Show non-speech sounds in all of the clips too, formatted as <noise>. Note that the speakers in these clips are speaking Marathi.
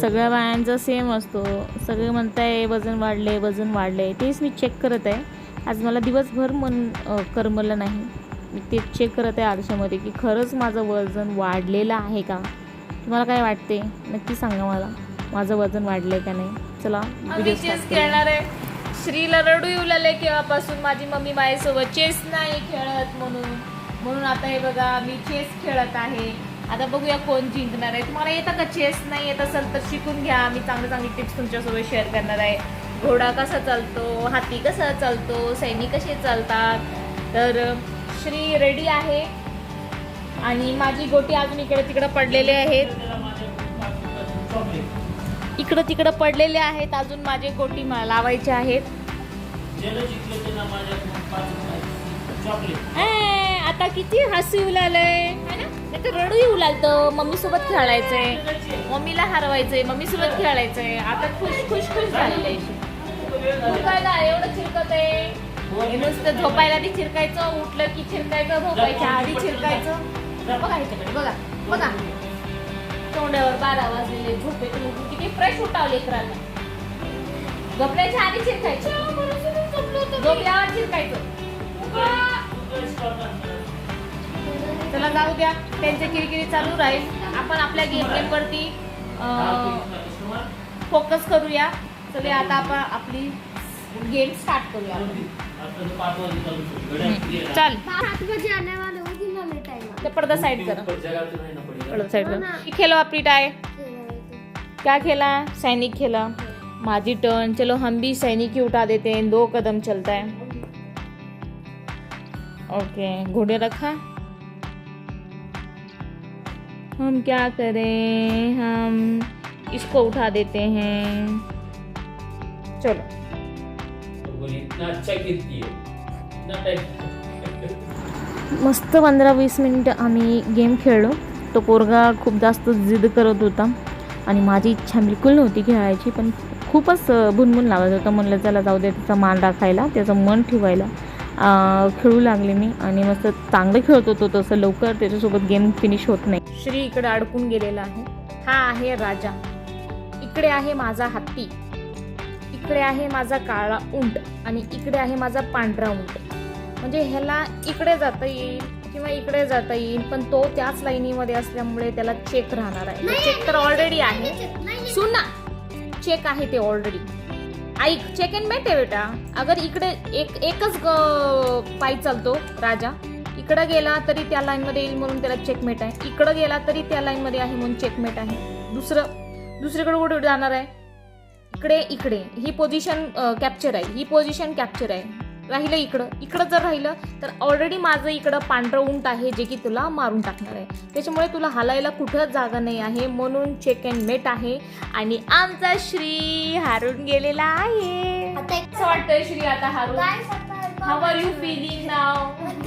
सगळ्या बायांचा सेम असतो. सगळे म्हणताय वजन वाढले वजन वाढले. तेच मी चेक करत आहे. आज मला दिवसभर मन करमलं नाही. मी ते चेक करत आहे आरशामध्ये की खरंच माझं वजन वाढलेलं आहे का? तुम्हाला काय वाटते? नक्की सांगा मला. माझं वजन वाढलं आहे का नाही? चला चेस. खेळणार आहे. श्रीला रडू येऊ लागले केव्हापासून? माझी मम्मी माझ्यासोबत चेस नाही खेळत म्हणून. म्हणून आता हे बघा मी चेस खेळत आहे. आता बघूया कोण जिंकणार आहे. तुम्हाला येतं का चेस नाही येत असेल तर शिकून घ्या. मी चांगले चांगली टिप्स तुमच्यासोबत शेअर करणार आहे. घोडा कसा चालतो? हाती कसा चालतो? सैनिक कसे चालतात? तर श्री रेडी आहे. आणि माझी गोटी अजून इकडे तिकडे पडलेले आहेत. इकडं तिकडं पडलेले आहेत. अजून माझे गोटी मला लावायचे आहेत. ए, आता किती हसू लागलंय. है ना? नाही तर रडू येऊ लागतं. मम्मी सोबत खेळायचंय. मम्मीला हरवायचंय. मम्मी सोबत खेळायचंय. आता खुश खुश खुश झालेलं. आहे तू काय एवढं चिरकत आहे. नुसतं झोपायला आधी चिरकायचं उठलं की चिरकायचं झोपायच्या आधी चिरकायचं. बघा इकडे बघा बघा. तोंडावर बारा वाजलेले झोपेतून उठून किती फ्रेश उठावले लेकरांना झोपल्याच्या आधी चिरकायचं. झोपल्यावर चिरकायचं. जाऊ द्या. त्यांचे किरकिरी चालू राहील. आपण आपल्या गेम गेम वरती फोकस करूया. चले आता आपण आपली गेम स्टार्ट करूया. चल. सात बजे आने वाले हो कितना टाइम ते पडदा साइड करा. पडदा साइड करा. खेलो आपली टाय क्या खेला? सैनिक खेला. माझी टर्न चलो हम भी सैनिक ही उठा देते हैं. दो कदम चलता है. ओके घोड़े रखा. हम क्या करें? हम इसको उठा देते हैं। चलो। इतना अच्छा गिरती है इतना टाइम मस्त पंधरा वीस मिनिटं आम्ही गेम खेळलो. तो पोरगा खूप जास्त जिद करत होता. आणि माझी इच्छा बिलकुल नव्हती खेळायची पण खूपच भुनभुन लागत होतं. म्हणलं चला जाऊ दे त्याचा मान राखायला त्याचं मन ठेवायला. खेळू लागले मी. आणि मस्त चांगलं खेळत होतो तसं. लवकर त्याच्यासोबत गेम फिनिश होत नाही. श्री इकडे अडकून गेलेला आहे. हा आहे राजा. इकडे आहे माझा हत्ती. इकडे आहे माझा काळा उंट आणि इकडे आहे माझा पांढरा उंट. म्हणजे ह्याला इकडे जाता येईल किंवा इकडे जाता येईल पण तो त्याच लाईनीमध्ये असल्यामुळे त्याला चेक राहणार आहे. चेक तर ऑलरेडी आहे. सुना चेक आहे ते ऑलरेडी ऐक चेक अँड मेट आहे बेटा. अगर इकडे एक एकच ग- पाय चालतो राजा. इकडं गेला तरी त्या लाईनमध्ये येईल म्हणून त्याला चेकमेट आहे. इकडं गेला तरी त्या लाईनमध्ये आहे म्हणून चेकमेट आहे. दुसरं दुसरीकडे कुठे जाणार आहे? इकडे इकडे. ही पोझिशन कॅप्चर आहे. ही पोझिशन कॅप्चर आहे. राहिलं इकडं. इकडं जर राहिलं तर ऑलरेडी माझं इकडं पांढरं उंट आहे जे की तुला मारून टाकणार आहे. त्याच्यामुळे तुला हालायला कुठंच जागा नाही आहे म्हणून चेक अँड मेट आहे. आणि आमचा श्री हारून गेलेला आहे. आता वाटतंय श्री आता हारून? हाव आर यू फिलिंग नाव कोण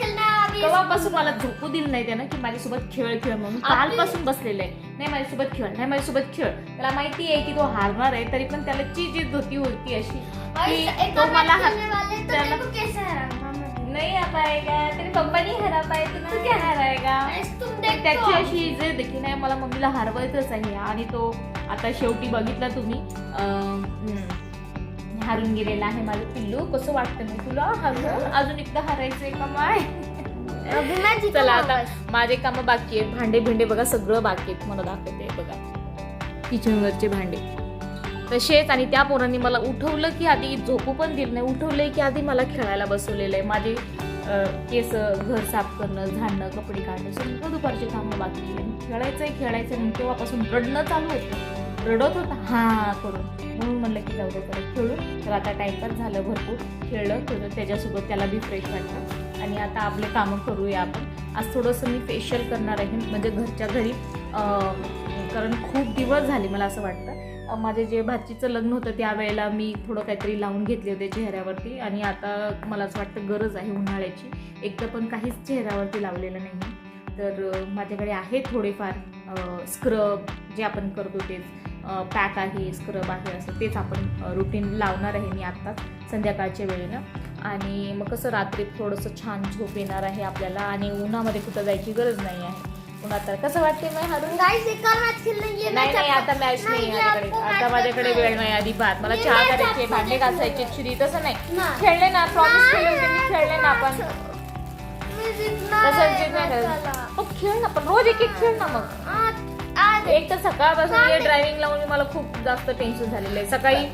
खेळणार? तेव्हापासून मला झोपू दिलं नाही त्यानं की माझ्यासोबत खेळ खेळ म्हणून. कालपासून बसलेलं आहे. नाही माझ्यासोबत खेळ नाही माझ्यासोबत खेळ. त्याला माहिती आहे की तो हारणार आहे तरी पण त्याला ची जी होती होती अशी की तो मला मैच हार- खेलने वाले तो त्याला- तेरे को कैसे हराऊंगा मैं? नहीं आ पाएगा तेरे नहीं हरा पाए तो तू क्या हराएगा तर देखो त्याची अशी जिद की नाही मला मम्मीला हरवायचंच आहे. आणि तो आता शेवटी बघितला तुम्ही. अं, हम्म, हारून गेलेला आहे माझं पिल्लू. कसं वाटतं मी तुला हरवून अजून एकदा हरायचंय का माय? <laughs> चला आता. माझे काम बाकी आहेत. भांडे भिंडे बघा सगळं बाकी आहेत. मला दाखवते बघा. किचनवरचे भांडे. तसेच आणि त्या पोरांनी मला उठवलं की आधी झोपू पण दिलं नाही. उठवलंय की आधी मला खेळायला बसवलेलं आहे. माझे केस घर साफ करणं झाडणं कपडे काढणं सगळं दुपारचे कामं बाकी आहे खेळायचंय खेळायचं तेव्हापासून रडणं चालू होतं रडत होता. हा करून. म्हणून म्हणलं की जाऊ दे परत खेळू. तर आता टाईमपास झालं भरपूर. खेळलं तर त्याच्यासोबत त्याला बी फ्रेश वाटलं. आणि आता आपले कामं करूया आपण. आज थोडंसं मी फेशियल करणार आहे. म्हणजे घरच्या घरी कारण खूप दिवस झाले मला असं वाटतं. माझे जे भाचीचं लग्न होतं त्यावेळेला मी थोडं काहीतरी लावून घेतले होते चेहऱ्यावरती. आणि आता मला असं वाटतं गरज आहे उन्हाळ्याची. एकतर पण काहीच चेहऱ्यावरती लावलेलं नाही तर माझ्याकडे आहे थोडेफार स्क्रब जे आपण करतो तेच. पॅक आहे स्क्रब आहे असं तेच आपण रुटीन लावणार आहे मी आत्ताच संध्याकाळच्या वेळेनं आणि मग कसं रात्री थोडंसं छान झोप येणार आहे आपल्याला आणि उन्हामध्ये कुठं जायची गरज नाही आहे. आता कसं वाटते नाही नाही आता मॅच नाही आता माझ्याकडे वेळ. नाही आधी भात मला चहा करायचे भांडे घासायचे. श्री तसं नाही. खेळले ना प्रॉमिस केले होते मी नाही, खेळले ना आपण. तसं. हो खेळ ना पण रोज एक एक खेळ ना मग. एक तर सकाळपासून हे ड्रायव्हिंग लावून मला खूप जास्त टेन्शन झालेलं आहे. सकाळी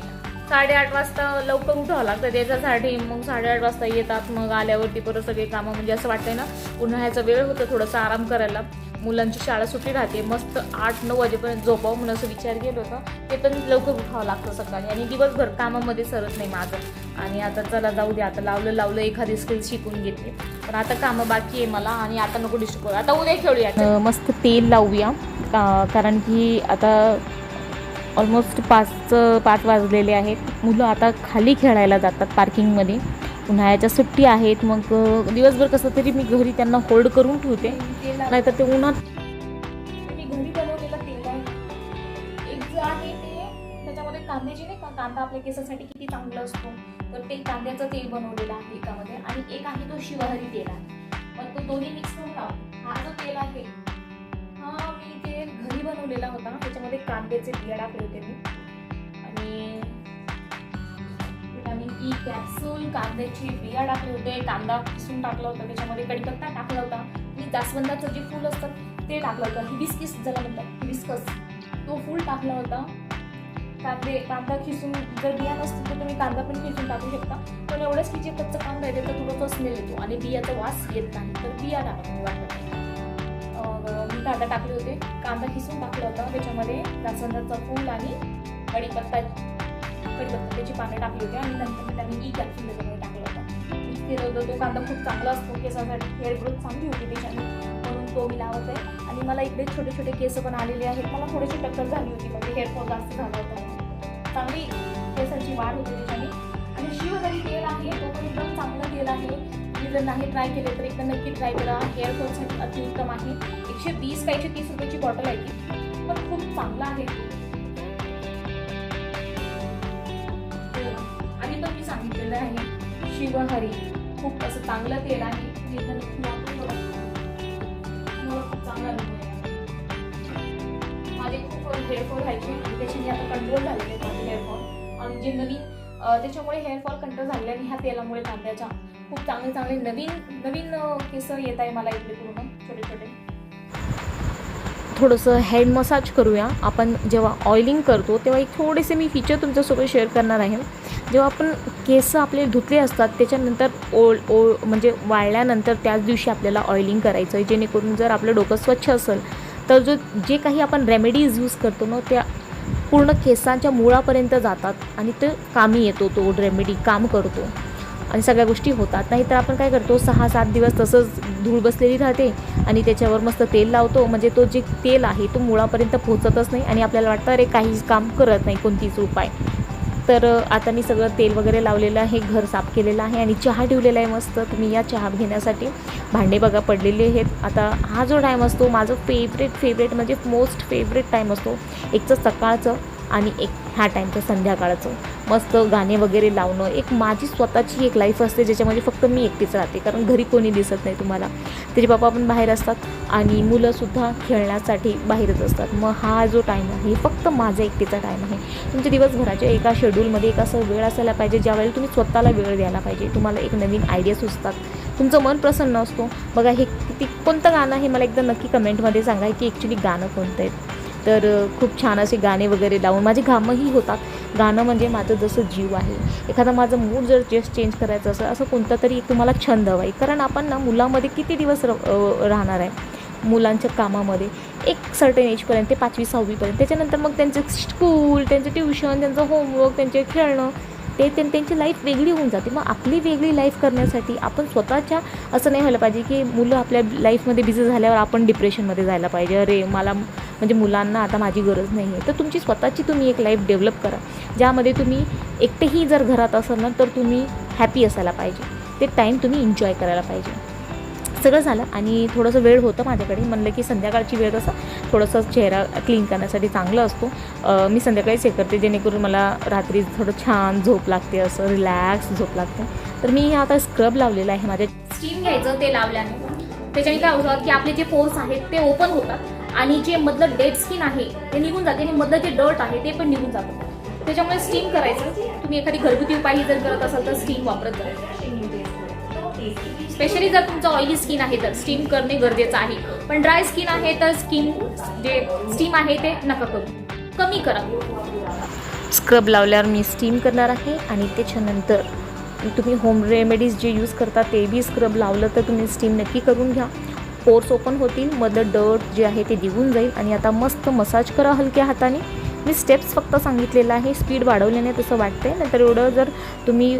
साडेआठ वाजता लवकर उठावं लागतं. त्याच्यासाठी मग साडेआठ वाजता येतात मग आल्यावरती परत सगळे कामं. म्हणजे असं वाटतंय ना उन्हाळ्याचा वेळ होतं थोडंसं आराम करायला. मुलांची शाळा सुट्टी राहते. मस्त आठ नऊ वाजेपर्यंत झोपावं म्हणून असं विचार केलं होतं. ते पण लवकर उठावं लागतं सकाळी. आणि दिवसभर कामामध्ये सरत नाही माझं. आणि आता चला जाऊ दे. आता लावलं लावलं एखादी स्किल शिकून घेतली पण आता कामं बाकी आहे मला आणि आता नको डिस्टर्ब करू. आता उद्या खेळूया. मस्त तेल लावूया. का- कारण की आता ऑलमोस्ट पाच पाच वाजलेले आहेत. मुलं आता खाली खेळायला जातात पार्किंगमध्ये उन्हाळ्याच्या सुट्टी आहेत. मग दिवसभर कसं तरी मी घरी त्यांना होल्ड करून ठेवते. नाहीतर ते उन्हात मी घरी तेल आहे. एक आहे ते त्याच्यामध्ये कांद्याचे नाही का कांदा आपल्या केसासाठी किती चांगला असतो. तर ते कांद्याचं तेल बनवलेलं आहे एकामध्ये. आणि एक आहे तो शिवाहरी तेल आहे. मग तो दोन्ही मिक्स करून हा जो तेल आहे. हा मी ते घरी बनवलेला होता. त्याच्यामध्ये कांद्याचे बिया टाकले होते मी. आणि विटामिन ई कॅप्सूल कांद्याची बिया टाकले होते. कांदा किसून टाकला होता. त्याच्यामध्ये कडीपत्ता टाकला होता. आणि जास्वंदाचं जे फूल असतं ते टाकलं होतं. हिबिस्किस ज्याला म्हणतात. हिबिस्कस. तो फूल टाकला होता. कांदे कांदा खिसून जर बिया नसतील तर तुम्ही कांदा पण खिसून टाकू शकता. पण एवढंच की जे कच्चं कांदा येते तर थोडंसं स्मेल येतो. आणि बियाचा वास येत नाही. तर बिया टाका. वाटत कांदा टाकले होते. कांदा किसून टाकला होता. त्याच्यामध्ये जास्वंदाचा फूल आणि कढीपत्ता कढीपत्ता त्याची पानं टाकली होती आणि नंतर मी त्यांनी ई कॅप्सूल त्याच्यामध्ये टाकला होता. मी होतं म्हणजे तो कांदा खूप चांगला असतो. केसासाठी हेअर ग्रोथ चांगली होती त्याच्याने. म्हणून तो मी लावत आहे. आणि मला इकडे छोटे छोटे केस पण आलेले आहेत. मला थोडीशी टक्कर झाली होती म्हणजे हेअरफॉल जास्त झाला होता. चांगली केसाची वाढ होती त्याच्याने. आणि शिवहरी तेल आहे तो पण एकदम चांगलं तेल आहे. जर नाही ट्राय केले तर एकदा नक्की ट्राय करा. हेअरफॉलसाठी अतिउत्तम आहे. एकशे वीस का तीस रुपयाची बॉटल आहे ती. पण खूप चांगला आहे. हो. आणि पण मी सांगितलेलं आहे शिवहरी खूप असं चांगलं तेल आहे. तुम्ही एकदा नक्की खूप चांगला माझे खूप हेअरफॉल व्हायचे. त्याचे त्याच्याने आता कंट्रोल झालेले माझे हेअरफॉल आणि जे नवीन त्याच्यामुळे हेअरफॉल कंट्रोल झालेले आणि ह्या तेलामुळे कांद्याच्या खूप चांगले चांगले नवीन नवीन केस येत आहे मला इकडे पूर्ण छोटे छोटे. थोडंसं हेड मसाज करूया. आपण जेव्हा ऑइलिंग करतो तेव्हा एक थोडेसे मी फीचर तुमच्यासोबत शेअर करणार आहे. जेव्हा आपण केस आपले धुतले असतात त्याच्यानंतर ओळ ओळ म्हणजे वाळल्यानंतर त्याच दिवशी आपल्याला ऑइलिंग करायचं आहे जेणेकरून जर आपलं डोकं स्वच्छ असेल तर जो जे काही आपण रेमेडीज यूज करतो ना त्या पूर्ण केसांच्या मुळापर्यंत जातात आणि ते कामी येतो तो रेमेडी काम करतो. आणि सगळ्या गोष्टी होतात. नाहीतर आपण काय करतो सहा सात दिवस तसंच धूळ बसलेली राहते आणि त्याच्यावर मस्त तेल लावतो. म्हणजे तो जे तेल आहे तो मुळापर्यंत पोहोचतच नाही आणि आपल्याला वाटतं अरे काहीच काम करत नाही कोणतीच उपाय. तर आता मी सगळं तेल वगैरे लावलेलं आहे घर साफ केलेलं आहे आणि चहा ठेवलेला आहे मस्त. तुम्ही या चहा घेण्यासाठी. भांडे बघा पडलेले आहेत. आता हा जो टाईम असतो माझं फेवरेट फेवरेट म्हणजे मोस्ट फेवरेट टाईम असतो. एकचं सकाळचं आणि एक ह्या टाईमचं संध्याकाळचं. मस्त गाणे वगैरे लावणं एक माझी स्वतःची एक लाईफ असते ज्याच्यामध्ये फक्त मी एकटीच राहते. कारण घरी कोणी दिसत नाही तुम्हाला. त्याचे बाबा पण बाहेर असतात आणि मुलंसुद्धा खेळण्यासाठी बाहेरच असतात. मग हा जो टाईम आहे फक्त माझा एकटीचा टाईम आहे. तुमच्या दिवसभराच्या एका शेड्यूलमध्ये एक असं वेळ असायला पाहिजे ज्यावेळेला तुम्ही स्वतःला वेळ द्यायला पाहिजे. तुम्हाला एक नवीन आयडिया सुचतात. तुमचं मन प्रसन्न असतो. बघा हे किती कोणतं गाणं आहे? मला एकदा नक्की कमेंटमध्ये सांगा की ॲक्च्युली गाणं कोणतं आहे? तर खूप छान असे गाणे वगैरे लावून माझे घामही होतात. गाणं म्हणजे माझं जसं जीव आहे. एखादा माझं मूड जर जस्ट चेंज करायचं असेल असं कोणता तरी एक तुम्हाला छंद हवा आहे. कारण आपण ना मुलामध्ये किती दिवस र राहणार आहे? मुलांच्या कामामध्ये. एक सर्टन एजपर्यंत ते पाचवी सहावीपर्यंत त्याच्यानंतर मग त्यांचं स्कूल त्यांचं ट्युशन त्यांचं होमवर्क त्यांचे खेळणं ते त्यांची लाईफ वेगळी होऊन जाते. मग आपली वेगळी लाईफ करण्यासाठी आपण स्वतःच्या असं नाही व्हायला पाहिजे की मुलं आपल्या लाईफमध्ये बिझी झाल्यावर आपण डिप्रेशनमध्ये जायला पाहिजे. अरे मला म्हणजे मुलांना आता माझी गरज नाही आहे. तर तुमची स्वतःची तुम्ही एक लाईफ डेव्हलप करा. ज्यामध्ये तुम्ही एकटेही जर घरात असाल ना तर तुम्ही हॅपी असायला पाहिजे. ते टाईम तुम्ही एन्जॉय करायला पाहिजे. सगळं झालं आणि थोडंसं वेळ होतं माझ्याकडे. म्हणलं की संध्याकाळची वेळ कसं थोडंसं चेहरा क्लीन करण्यासाठी चांगलं असतो. मी संध्याकाळीच हे करते जेणेकरून मला रात्री थोडं छान झोप लागते असं रिलॅक्स झोप लागते. तर मी आता स्क्रब लावलेला आहे माझ्या. स्टीम घ्यायचं ते लावल्याने. त्याच्याने काय होतं की आपले जे पोर्स आहेत ते ओपन होतात. आणि जे मधलं डेड स्किन आहे ते निघून जाते आणि मधलं जे डर्ट आहे ते पण निघून जातं. त्याच्यामुळे स्टीम करायचं. तुम्ही एखादी घरगुती उपाय जर करत असाल तर स्टीम वापरत जा. स्पेशली जर तुमचं ऑइली स्किन आहे तर स्टीम करणे गरजेचं आहे. पण ड्राय स्किन आहे तर स्किन जे स्टीम आहे ते नका करू. कमी करा. स्क्रब लावल्यावर मी स्टीम करणार आहे आणि त्याच्यानंतर तुम्ही होम रेमेडीज जे यूज करता ते बी स्क्रब लावलं तर तुम्ही स्टीम नक्की करून घ्या. पोर्स ओपन होतील मधलं डर्ट जे आहे ते निघून जाईल आणि आता मस्त मसाज करा हलक्या हाताने. मी स्टेप्स फक्त सांगितलेलं आहे स्पीड वाढवल्याने तसं वाटतंय. नंतर एवढं जर तुम्ही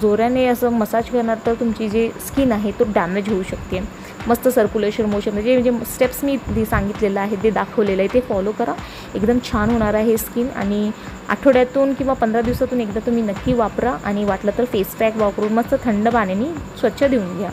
जोराने असं मसाज करणार तर तुमची जी स्किन आहे तो डॅमेज होऊ शकते. मस्त सर्क्युलेशन मोशन म्हणजे म्हणजे स्टेप्स मी सांगितलेलं आहे ते दाखवलेलं आहे ते फॉलो करा. एकदम छान होणार आहे स्किन आणि आठवड्यातून किंवा पंधरा दिवसातून एकदा तुम्ही नक्की वापरा आणि वाटलं तर फेस पॅक वापरून मस्त थंड पाण्याने स्वच्छ देऊन घ्या.